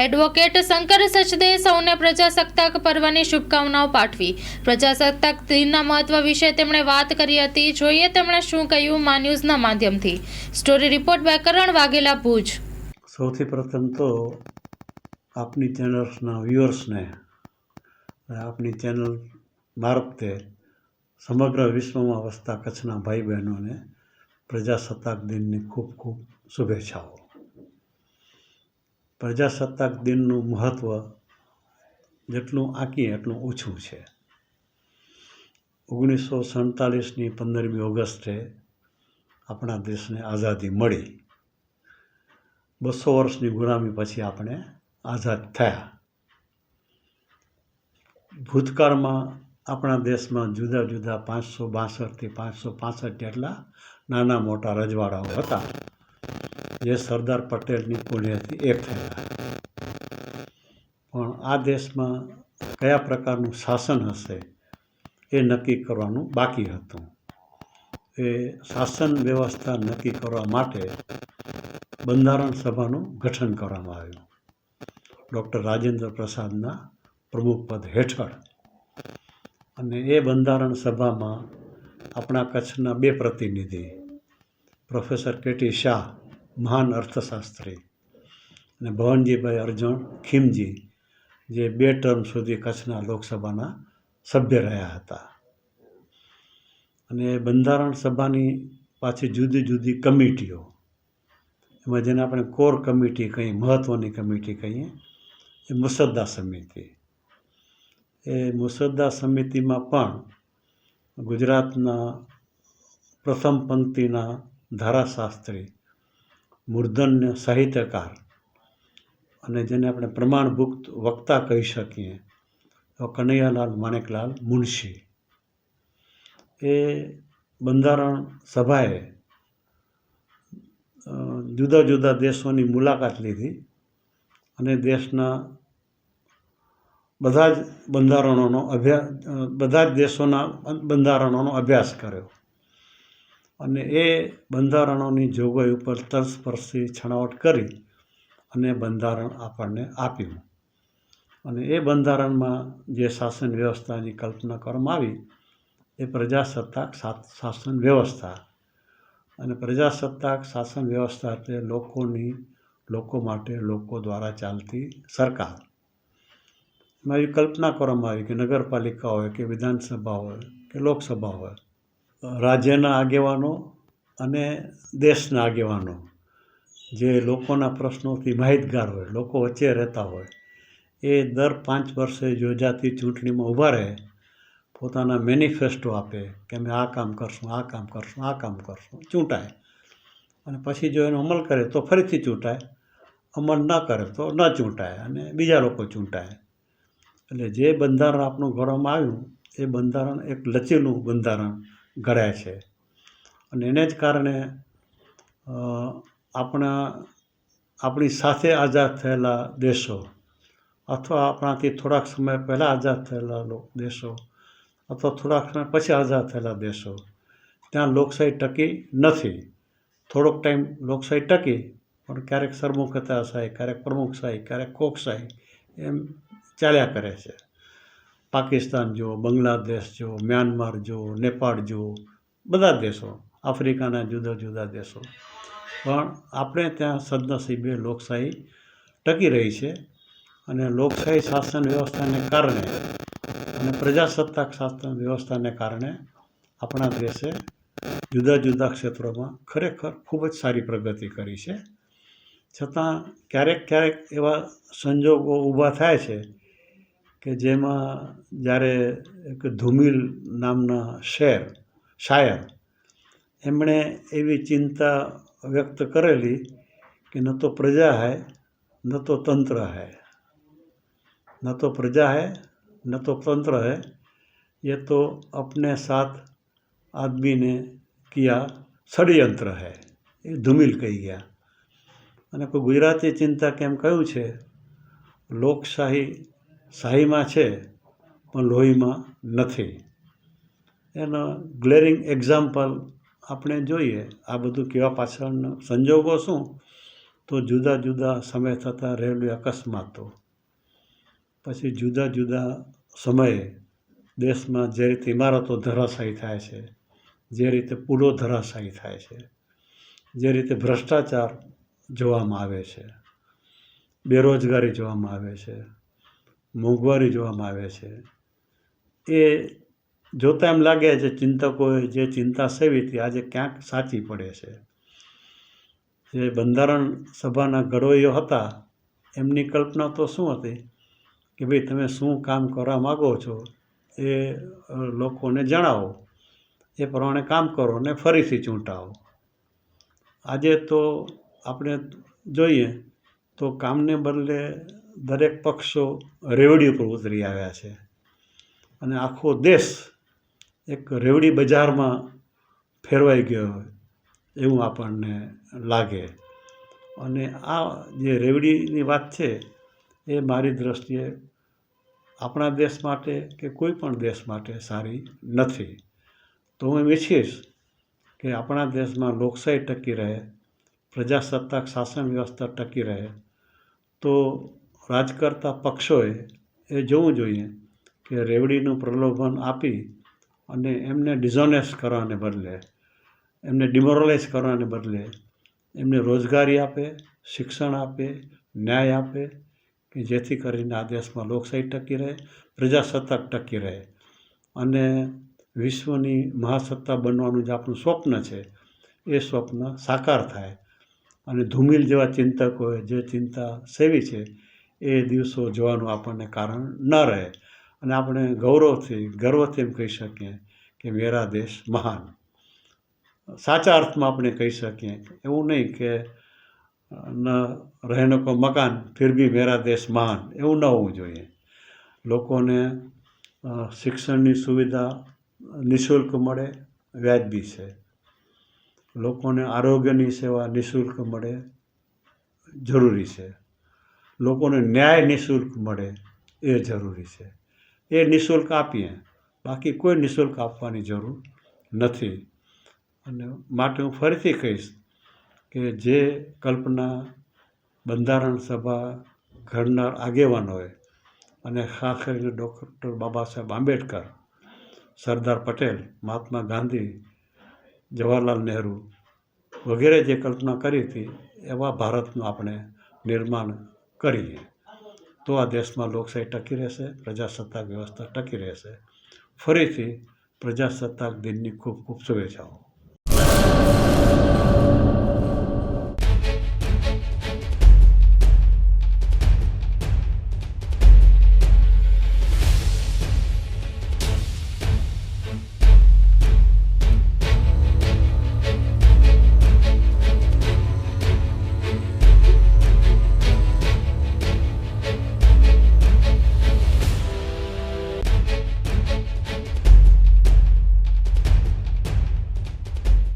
Advocate Shankar Sachde સૌને પ્રજાસત્તાક પર્વની શુભકામનાઓ પાઠવી. પ્રજાસત્તાક દિનના મહત્વ વિશે તેમણે વાત કરી હતી. જોઈએ તેમણે શું કહ્યું મા ન્યૂઝના માધ્યમથી. Story report by Vaghela Bhuj. સૌથી પ્રથમ તો આપની ચેનલ્સના વ્યુઅર્સને આપની ચેનલ મારફતે સમગ્ર વિશ્વમાં વસતા કચ્છના ભાઈ બહેનોને પ્રજાસત્તાક દિનની ખૂબ ખૂબ શુભેચ્છાઓ. પ્રજાસત્તાક દિનનું મહત્ત્વ જેટલું આંકીએ એટલું ઓછું છે. ઓગણીસો સડતાલીસની પંદરમી ઓગસ્ટે આપણા દેશને આઝાદી મળી. બસો વર્ષની ગુલામી પછી આપણે આઝાદ થયા. ભૂતકાળમાં આપણા દેશમાં જુદા જુદા પાંચસો બાસઠથી પાંચસો પાસઠ જેટલા નાના મોટા રજવાડાઓ હતા. જે સરદાર પટેલની પુણ્યથી એક થયેલા પણ આ દેશમાં કયા પ્રકારનું શાસન હશે એ નક્કી કરવાનું બાકી હતું. એ શાસન વ્યવસ્થા નક્કી કરવા માટે બંધારણ સભાનું ગઠન કરવામાં આવ્યું. ડૉક્ટર રાજેન્દ્ર પ્રસાદના પ્રમુખપદ હેઠળ. અને એ બંધારણ સભામાં આપણા કચ્છના બે પ્રતિનિધિ, પ્રોફેસર કેટી શાહ મહાન અર્થશાસ્ત્રી અને ભવનજીભાઈ અર્જુન ખીમજી, જે બે ટર્મ સુધી કચ્છના લોકસભાના સભ્ય રહ્યા હતા. અને બંધારણ સભાની પાછી જુદી જુદી કમિટીઓ, એમાં જેને આપણે કોર કમિટી કહીએ મહત્ત્વની કમિટી કહીએ, એ મુસદ્દા સમિતિ. એ મુસદ્દા સમિતિમાં પણ ગુજરાતના પ્રથમ પંક્તિના ધારાશાસ્ત્રી મૂર્ધન્ય સાહિત્યકાર. અને જેને આપણે પ્રમાણભૂત વક્તા કહી શકીએ, તો કનૈયાલાલ માણેકલાલ મુનશી. એ બંધારણ સભાએ જુદા જુદા દેશોની મુલાકાત લીધી અને દેશના બધા જ બંધારણોનો અભ્યાસ બધા જ દેશોના બંધારણોનો અભ્યાસ કર્યો. અને એ બંધારણોની જોગવાઈ ઉપર તલસ્પર્શી છણાવટ કરી અને બંધારણ આપણને આપ્યું. અને એ બંધારણમાં જે શાસન વ્યવસ્થાની કલ્પના કરવામાં આવી, એ પ્રજાસત્તાક શાસન વ્યવસ્થા. અને પ્રજાસત્તાક શાસન વ્યવસ્થા એટલે લોકોની, લોકો માટે લોકો દ્વારા ચાલતી સરકાર. એમાં એવી કલ્પના કરવામાં આવી કે નગરપાલિકા હોય કે વિધાનસભા હોય કે લોકસભા હોય રાજ્યના આગેવાનો અને દેશના આગેવાનો. જે લોકોના પ્રશ્નોથી માહિતગાર હોય, લોકો વચ્ચે રહેતા હોય, એ દર પાંચ વર્ષે યોજાતી ચૂંટણીમાં ઊભા રહે, પોતાના મેનિફેસ્ટો આપે કે અમે આ કામ કરશું, આ કામ કરશું, આ કામ કરશું, ચૂંટાય. અને પછી જો એનો અમલ કરે તો ફરીથી ચૂંટાય, અમલ ન કરે તો ન ચૂંટાય અને બીજા લોકો ચૂંટાય. એટલે જે બંધારણ આપણું ઘડવામાં આવ્યું, એ બંધારણ એક લચેલું બંધારણ ઘડાય છે. અને એને જ કારણે આપણા, આપણી સાથે આઝાદ થયેલા દેશો અથવા આપણાથી થોડાક સમય પહેલાં આઝાદ થયેલા દેશો અથવા થોડાક સમય પછી આઝાદ થયેલા દેશો, ત્યાં લોકશાહી ટકી નથી. થોડોક ટાઈમ લોકશાહી ટકી, પણ ક્યારેક સરમુખતાશાહી ક્યારેક પ્રમુખશાહી ક્યારેક કોકશાહી એમ ચાલ્યા કરે છે. પાકિસ્તાન જુઓ બાંગ્લાદેશ જુઓ મ્યાનમાર જુઓ નેપાળ જુઓ બધા દેશો, આફ્રિકાના જુદા જુદા દેશો. પણ આપણે ત્યાં સદનસીબે લોકશાહી ટકી રહી છે અને લોકશાહી શાસન વ્યવસ્થાને કારણે અને પ્રજાસત્તાક શાસન વ્યવસ્થાને કારણે આપણા દેશે જુદા જુદા ક્ષેત્રોમાં ખરેખર ખૂબ જ સારી પ્રગતિ કરી છે. છતાં ક્યારેક ક્યારેક એવા સંજોગો ઊભા થાય છે કે જેમાં જ્યારે એક ધુમિલ નામના શેર શાયર એમણે એવી ચિંતા વ્યક્ત કરેલી કે ન તો પ્રજા હૈ ન તો તંત્ર હૈ ન તો प्रजा है न तो तंत्र है ये तो अपने साथ आदमी ने किया ષડયંત્ર है એ ધુમિલ કહી ગયા અને કોઈ ગુજરાતી ચિંતા કેમ કહ્યું છે લોકશાહી શાહીમાં છે, પણ લોહીમાં નથી. એનો ગ્લેરિંગ એક્ઝામ્પલ આપણે જોઈએ, આ બધું કેવા પાછળનો સંજોગો શું? તો જુદા જુદા સમય થતાં રેલવે અકસ્માતો પછી જુદા જુદા સમયે દેશમાં જે રીતે ઇમારતો ધરાશાયી થાય છે, જે રીતે પુલો ધરાશાયી થાય છે, જે રીતે ભ્રષ્ટાચાર જોવામાં આવે છે, બેરોજગારી જોવામાં આવે છે મોંઘવારી જોવામાં આવે છે. એ જોતાં એમ લાગે છે ચિંતકોએ જે ચિંતા સેવી હતી, આજે ક્યાંક સાચી પડે છે. જે બંધારણ સભાના ઘડવૈયો હતા, એમની કલ્પના તો શું હતી? કે ભાઈ, તમે શું કામ કરવા માગો છો? એ લોકોને જણાવો. એ પ્રમાણે કામ કરો અને ફરીથી ચૂંટાવો. આજે તો આપણે જોઈએ તો કામને બદલે દરેક પક્ષો રેવડી ઉપર ઉતરી આવ્યા છે. અને આખો દેશ એક રેવડી બજારમાં ફેરવાઈ ગયો હોય એવું આપણને લાગે. અને આ જે રેવડીની વાત છે એ મારી દૃષ્ટિએ આપણા દેશ માટે કે કોઈ પણ દેશ માટે સારી નથી. તો હું એમ ઈચ્છીશ કે આપણા દેશમાં લોકશાહી ટકી રહે, પ્રજાસત્તાક શાસન વ્યવસ્થા ટકી રહે, તો રાજકર્તા પક્ષોએ એ જોવું જોઈએ કે રેવડીનું પ્રલોભન આપી અને એમને ડિઝોનેસ કરવાને બદલે, એમને ડિમોરલાઇઝ કરવાને બદલે એમને રોજગારી આપે, શિક્ષણ આપે, ન્યાય આપે કે જેથી કરીને આ દેશમાં લોકશાહી ટકી રહે, પ્રજાસત્તાક ટકી રહે. અને વિશ્વની મહાસત્તા બનવાનું જે આપણું સ્વપ્ન છે, એ સ્વપ્ન સાકાર થાય. અને ધૂમિલ જેવા ચિંતકોએ જે ચિંતા સેવી છે એ દિવસો જોવાનું આપણને કારણ ન રહે. અને આપણે ગૌરવથી, ગર્વથી એમ કહી શકીએ કે મેરા દેશ મહાન. સાચા અર્થમાં આપણે કહી શકીએ. એવું નહીં કે, ન રહેનો કો મકાન, ફિર બી મેરા દેશ મહાન. એવું ન હોવું જોઈએ. લોકોને શિક્ષણની સુવિધા નિઃશુલ્ક મળે, વ્યાજબી છે. લોકોને આરોગ્યની સેવા નિઃશુલ્ક મળે, જરૂરી છે. લોકોને ન્યાય નિઃશુલ્ક મળે એ જરૂરી છે. એ નિઃશુલ્ક આપીએ. બાકી કોઈ નિઃશુલ્ક આપવાની જરૂર નથી. અને માટે હું ફરીથી કહીશ કે જે કલ્પના બંધારણ સભા ઘડનાર આગેવાનોએ અને ખાસ કરીને ડૉક્ટર બાબા સાહેબ આંબેડકર, સરદાર પટેલ, મહાત્મા ગાંધી, જવાહરલાલ નહેરુ વગેરે જે કલ્પના કરી હતી એવા ભારતનું આપણે નિર્માણ કરીએ. તો આ દેશમાં લોકશાહી ટકી રહેશે, પ્રજાસત્તાક વ્યવસ્થા ટકી રહેશે. ફરીથી પ્રજાસત્તાક દિનની ખૂબ ખૂબ શુભેચ્છાઓ.